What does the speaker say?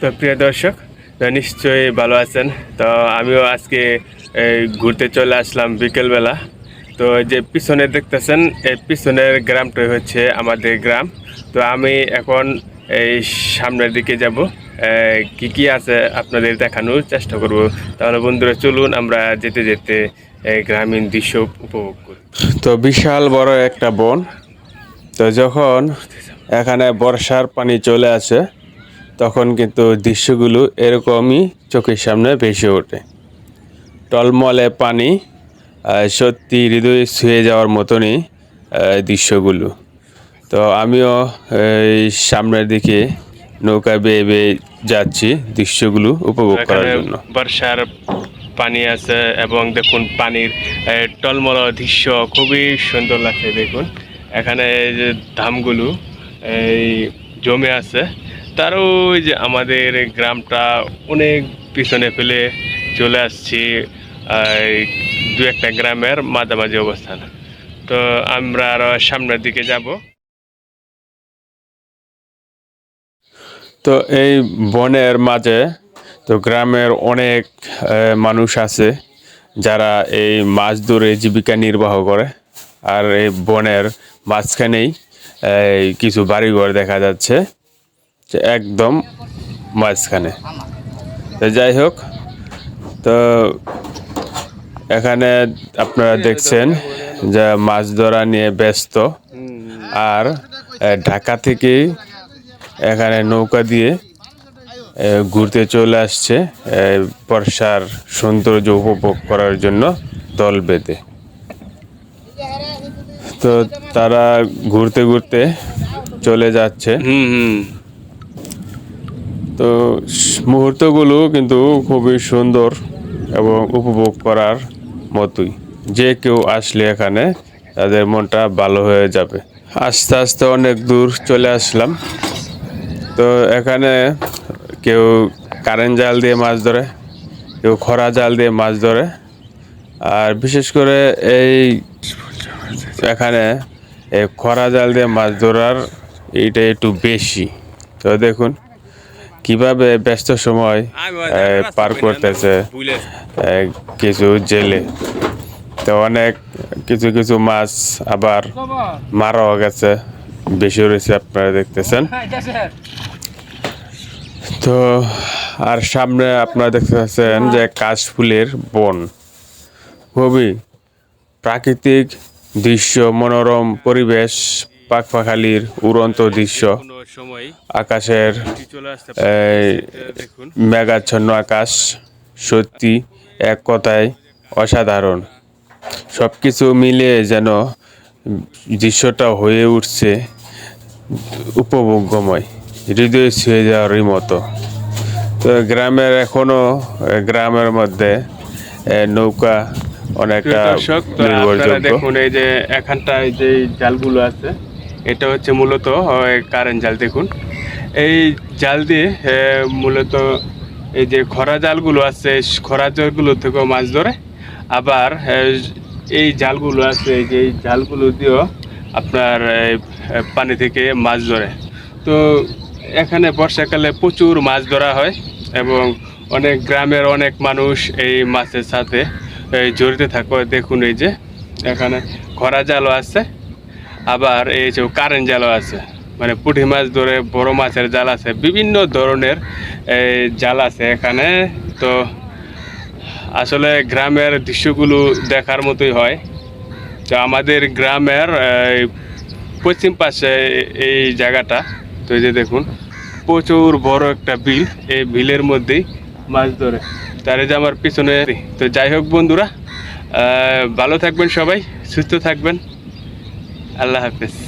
তো প্রিয় দর্শক নিশ্চয়ই ভালো আছেন। তো আমিও আজকে ঘুরতে চলে আসলাম বিকেলবেলা। তো যে পিছনে দেখতেছেন, এই পিছনের গ্রামটাই হচ্ছে আমাদের গ্রাম। তো আমি এখন এই সামনের দিকে যাব। কি কি আছে আপনাদের দেখানোর চেষ্টা করব। তাহলে বন্ধুরা, চলুন আমরা যেতে যেতে গ্রামীণ দৃশ্য উপভোগ করি। তো বিশাল বড় একটা বন। তো যখন এখানে বর্ষার পানি চলে আসে তখন কিন্তু দৃশ্যগুলো এরকমই চোখের সামনে ভেসে ওঠে। টলমলে পানি সত্যি হৃদয়ে ছুঁয়ে যাওয়ার মতনই দৃশ্যগুলো। তো আমিও এই সামনের দিকে নৌকা বেয়ে বেয়ে যাচ্ছি দৃশ্যগুলো উপভোগ করার জন্য। বর্ষার পানি আছে এবং দেখুন পানির টলমল দৃশ্য খুবই সুন্দর লাগছে দেখুন। এখানে যে ধামগুলো এই জমে আছে। তারও ওই যে আমাদের গ্রামটা অনেক পিছনে ফেলে চলে আসছি দু একটা গ্রামের মাঝামাঝি অবস্থান। তো আমরা আরও সামনের দিকে যাব। তো এই বনের মাঝে তো গ্রামের অনেক মানুষ আছে যারা এই মাছ ধরে জীবিকা নির্বাহ করে। আর এই বনের মাঝখানেই কিছু বাড়িঘর দেখা যাচ্ছে। যে একদম মাঝখানে। তো যাই হোক, তো এখানে আপনারা দেখছেন যে মাছ ধরা নিয়ে ব্যস্ত। আর ঢাকা থেকে এখানে নৌকা দিয়ে ঘুরতে চলে আসছে বর্ষার সৌন্দর্য উপভোগ করার জন্য দল বেঁধে। তো তারা ঘুরতে ঘুরতে চলে যাচ্ছে। তো মুহূর্তগুলো কিন্তু খুবই সুন্দর এবং উপভোগ করার মতোই। যে কেউ আসলে এখানে, তাদের মনটা ভালো হয়ে যাবে। আস্তে আস্তে অনেক দূর চলে আসলাম। তো এখানে কেউ কারেন্ট জাল দিয়ে মাছ ধরে, কেউ খরা জাল দিয়ে মাছ ধরে। আর বিশেষ করে এই এখানে এই খরা জাল দিয়ে মাছ ধরার এইটা একটু বেশি। তো দেখুন কীভাবে ব্যস্ত সময় এ, পার করতেছে কিছু জেলে। তো অনেক কিছু কিছু মাছ আবার মারাও গেছে বেশি রয়েছে আপনারা দেখতেছেন। তো আর সামনে আপনারা দেখতে পাচ্ছেন যে কাশফুলের বন। খুবই প্রাকৃতিক দৃশ্য মনোরম পরিবেশ পাখপাখালির উড়ন্ত দৃশ্য। আকাশের মেঘাচ্ছন্ন আকাশ সত্যি এক কথায় অসাধারণ। সব কিছু মিলিয়ে যেন দৃশ্যটা হয়ে উঠছে উপভোগ্যময় হৃদয় ছুঁয়ে যাওয়ারই মতো। তো গ্রামের এখনও আহ, গ্রামের মধ্যে নৌকা অনেকটা দেখুন এই যে এখানটায় যে জালগুলো আছে এটা হচ্ছে মূলত কারেন্ট জাল দেখুন। এই জাল দিয়ে মূলত এই যে খরা জালগুলো আছে, খরা জালগুলো থেকেও মাছ ধরে। আবার এই জালগুলো আছে যে জালগুলো দিয়েও আপনার পানি থেকে মাছ ধরে। তো এখানে বর্ষাকালে প্রচুর মাছ ধরা হয় এবং অনেক গ্রামের অনেক মানুষ এই মাছের সাথে জড়িত থাকে। দেখুন এই যে, এখানে খরা জালও আছে। আবার এই যে কারেন্ট জালও আছে মানে পুঁটি মাছ ধরে, বড় মাছের জাল আছে, বিভিন্ন ধরনের জাল আছে এখানে। তো আসলে গ্রামের দৃশ্যগুলো দেখার মতোই হয়। তো আমাদের গ্রামের পশ্চিম পাশে এই জায়গাটা, তো যে দেখুন, প্রচুর বড় একটা বিল, এই বিলের মধ্যেই মাছ ধরে। তার যে আমার পিছনে, তো যাই হোক বন্ধুরা ভালো থাকবেন সবাই, সুস্থ থাকবেন। আল্লাহ হাফেজ।